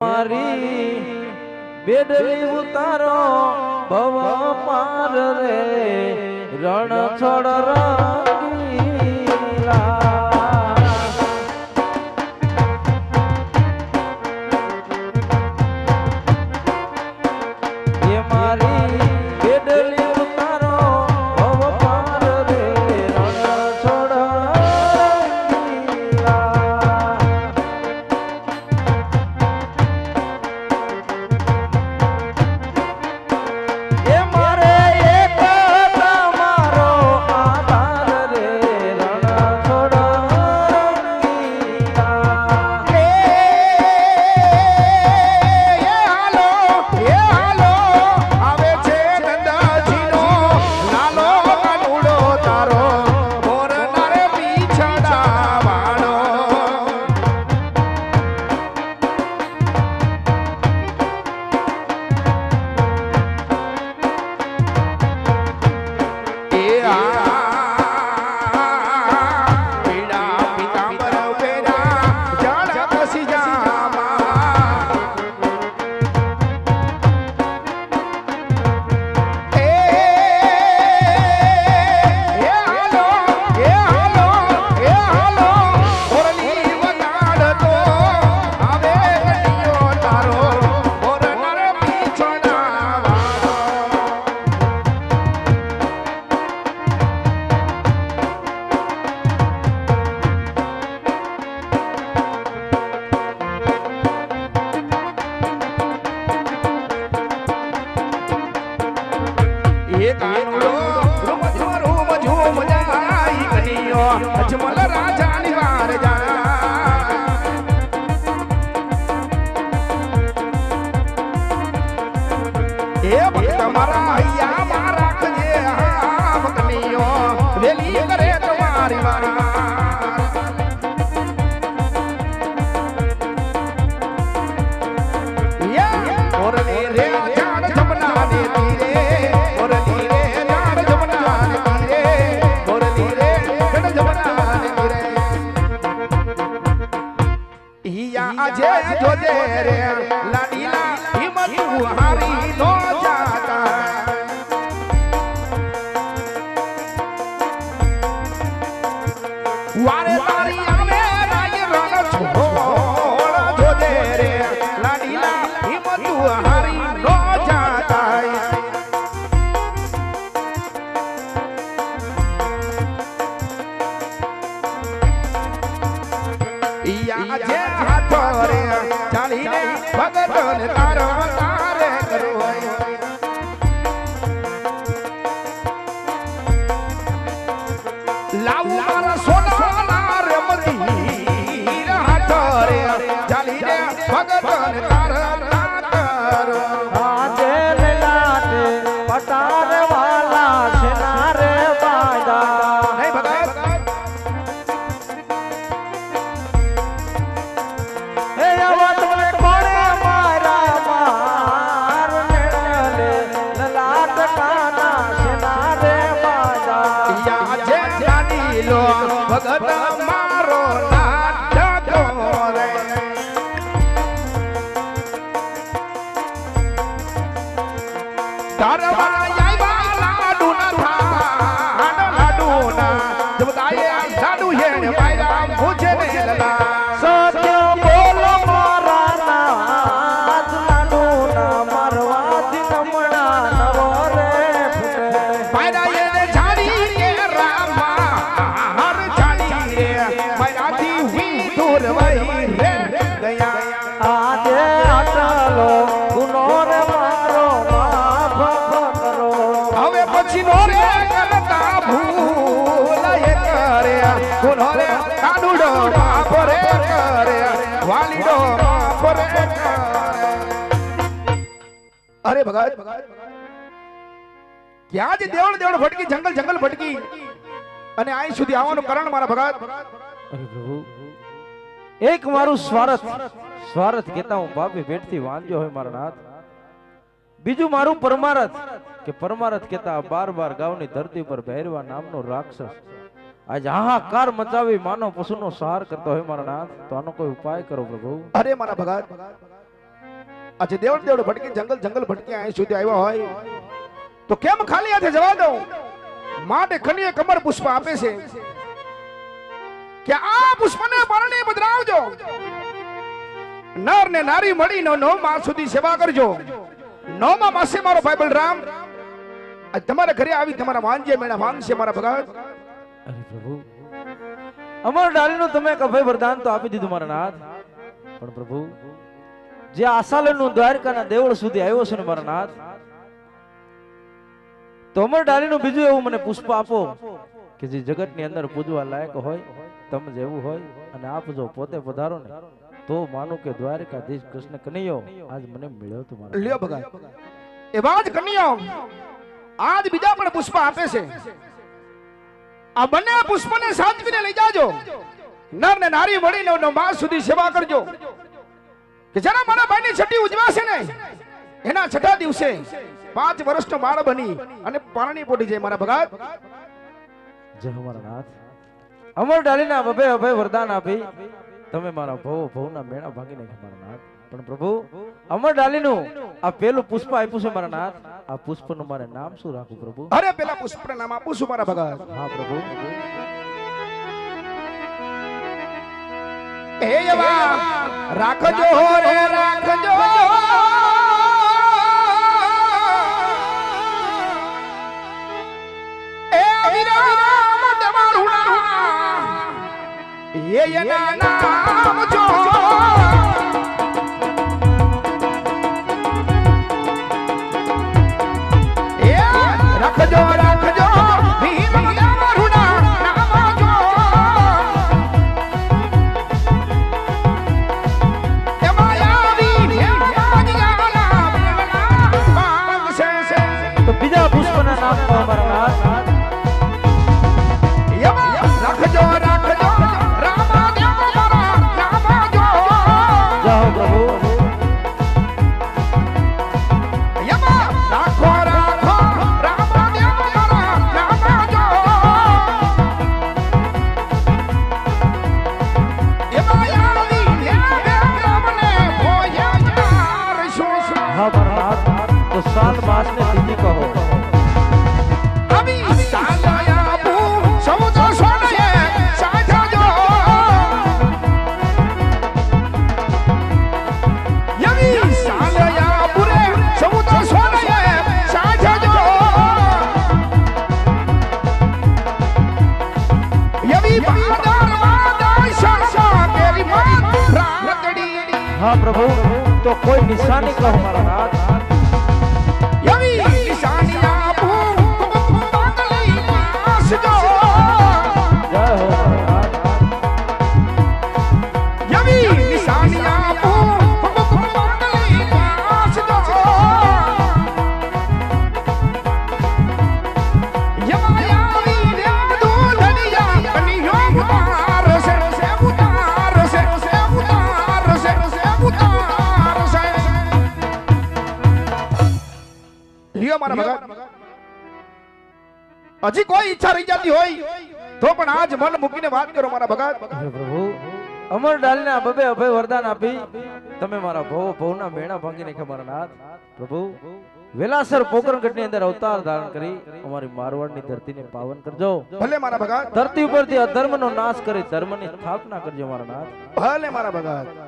મારી બેડવી ઉતારો ભવ પાર રે રણ છોડ મારા મૈયા માં રાખજે. આ વેલી કરે તમારી વારા આજે જોજે રે. લાડીલા હિંમત હારી નો તારે જાનીલો ભગત મારો લાડુ ના જબદાયે લાડુ હેણ માયરા મુજે ને લલા અરે ભગાય ક્યાં જ દેવળ દેવળ ભટકી જંગલ જંગલ ભટકી. અને અહીં સુધી આવવાનું કારણ મારા ભગાત. અરે પ્રભુ એક મારું સ્વાર્થ. સ્વાર્થ કેતા હું ભાભી ભેટથી વાંધ્યો હોય મારા નાથ. બીજું મારું પરમારથ, કે પરમારથ કેતા બાર બાર ગાવની ધરતી પર ભૈરવા નામનો રાક્ષસ. આજ હાહાકાર મચાવી માનવ પશુનો સહાર કરતો હોય મારા નાથ. તો આનો કોઈ ઉપાય કરો પ્રભુ? અરે મારા ભગત, આજે દેવડ દેવડ ભટકી જંગલ જંગલ ભટકી અહીં સુધી આવ્યા હોય. તો કેમ ખાલી હાથે જવા દઉં? માટે ખનીએ કમર પુષ્પ આપે છે. કે આ પુષ્પને પરણે પધરાવજો નર ને નારી મળીને નવ માસ સુધી સેવા કરજો. નવમા માસે મારો ભાઈ બલરામ. તમારા ઘરે આવી તમારા વાંજે મેળા માંગશે મારા ભગત. અરે પ્રભુ, અમર ડાલીનું તમે એક વરદાન તો આપી દીધું મારા નાથ. પણ પ્રભુ, જે આશાલનનું દ્વારકાના દેવળ સુધી આવ્યો છે ને મારા નાથ, તો અમર ડાલીનું બીજું એવું મને પુષ્પ આપો કે જે જગતની અંદર પૂજવા લાયક હોય. તમે જેવું હોય અને આપજો પોતે પધારો ને તો માનું કે દ્વારકાધીશ કૃષ્ણ કનૈયો આજ મને મળ્યો તો મારા લ્યો ભગવાન. એવા જ કનૈયો આજ બીજા પણ પુષ્પ આપે છે. આ બંને પુષ્પને સાચવીને લઈ જાજો. નર ને નારી મળીને નવ માસ સુધી સેવા કરજો. કે જેના મારા ભાઈની છઠ્ઠી ઉજવાશે ને એના છઠ્ઠા દિવસે પાંચ વર્ષનો બાળ બની અને પાણી પોટી જાય મારા ભગત જય મારા નાથ. અમર ડાલીના બબે અભય વરદાન આપી. તમે મારા ભવો ભવના મેળા ભાગી નાખ્યા મારા નાથ. પણ પ્રભુ અમર ડાલીનું આ પેલું પુષ્પ આપ્યું છે મારા નાથ. આ પુષ્પનું મારે નામ શું રાખું પ્રભુ? અરે પેલા પુષ્પ નામ આપું છું મારા ભગવાન. હા પ્રભુ. હે યવા રાખજો રે રાખજો. એના નામ જો હા પ્રભુ તો કોઈ નિશાની કહો મારા નાથ હજી કોઈ ઈચ્છા રહી જતી હોય તો પણ આજ મન મૂકીને વાત કરો મારા ભગત. પ્રભુ અમર ડાલના બબે અભય વરદાન આપી તમે મારા ભવ ભવના મેણા ભાંગી નાખ્યા મારા નાથ. પ્રભુ વેલાસર પોકરણગઢની અંદર અવતાર ધારણ કરી અમારી મારવાડની ધરતીને પાવન કરજો. ભલે મારા ભગત. ધરતી ઉપરથી અધર્મનો નાશ કરી ધર્મની સ્થાપના કરજો મારા નાથ. ભલે મારા ભગત.